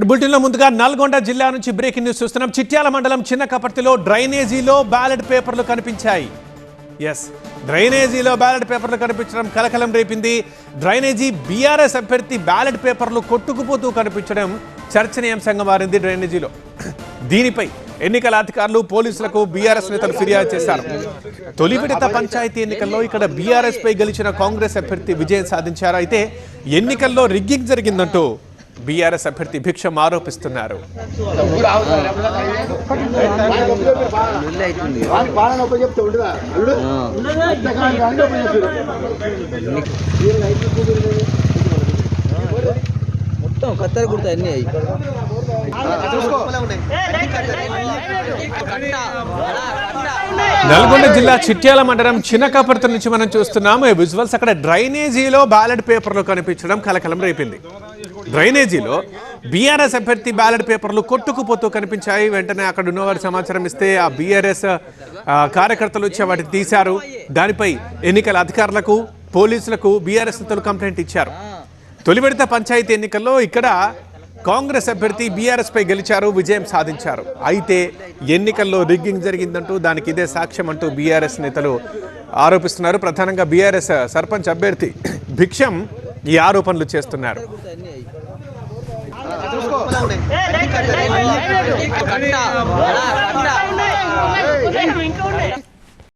బులెటిన్లో ముందుగా నల్గొండ జిల్లా నుంచి బ్రేకింగ్ న్యూస్ చూస్తున్నాం. చిట్యాల మండలం చిన్న కపర్తిలో డ్రైనేజీలో బ్యాలెట్ పేపర్లు కనిపించాయి. ఎస్ డ్రైనేజీలో బ్యాలెట్ పేపర్లు కనిపించడం కలకలం రేపింది. డ్రైనేజీ బీఆర్ఎస్ అభ్యర్థి బ్యాలెట్ పేపర్లు కొట్టుకుపోతూ కనిపించడం చర్చనీయాంశంగా మారింది డ్రైనేజీలో. దీనిపై ఎన్నికల అధికారులు పోలీసులకు బీఆర్ఎస్ నేతలు ఫిర్యాదు చేశారు. తొలి విడత పంచాయతీ ఎన్నికల్లో ఇక్కడ బీఆర్ఎస్ పై గెలిచిన కాంగ్రెస్ అభ్యర్థి విజయం సాధించారు. అయితే ఎన్నికల్లో రిగ్గింగ్ జరిగిందంటూ బీఆర్ఎస్ అభ్యర్థి భిక్షం ఆరోపిస్తున్నారు. మొత్తం కత్తెర అన్ని నల్గొండ జిల్లా చిట్యాల మండలం చిన్నకాపర్తి నుంచి మనం చూస్తున్నాము. ఈ విజువల్స్ అక్కడ డ్రైనేజీలో బ్యాలెట్ పేపర్లు కనిపించడం కలకలం రేపింది. డ్రైనేజీలో బీఆర్ఎస్ అభ్యర్థి బ్యాలెట్ పేపర్లు కొట్టుకుపోతూ కనిపించాయి. వెంటనే అక్కడ ఉన్నవారు సమాచారం ఇస్తే ఆ బీఆర్ఎస్ కార్యకర్తలు వచ్చి వాటిని తీశారు. దానిపై ఎన్నికల అధికారులకు పోలీసులకు బీఆర్ఎస్ నేతలు కంప్లైంట్ ఇచ్చారు. తొలి విడత పంచాయతీ ఎన్నికల్లో ఇక్కడ కాంగ్రెస్ అభ్యర్థి బీఆర్ఎస్పై గెలిచారు విజయం సాధించారు. అయితే ఎన్నికల్లో రిగ్గింగ్ జరిగిందంటూ దానికి ఇదే సాక్ష్యం అంటూ బీఆర్ఎస్ నేతలు ఆరోపిస్తున్నారు. ప్రధానంగా బీఆర్ఎస్ సర్పంచ్ అభ్యర్థి భిక్షం ఈ ఆరోపణలు చేస్తున్నారు.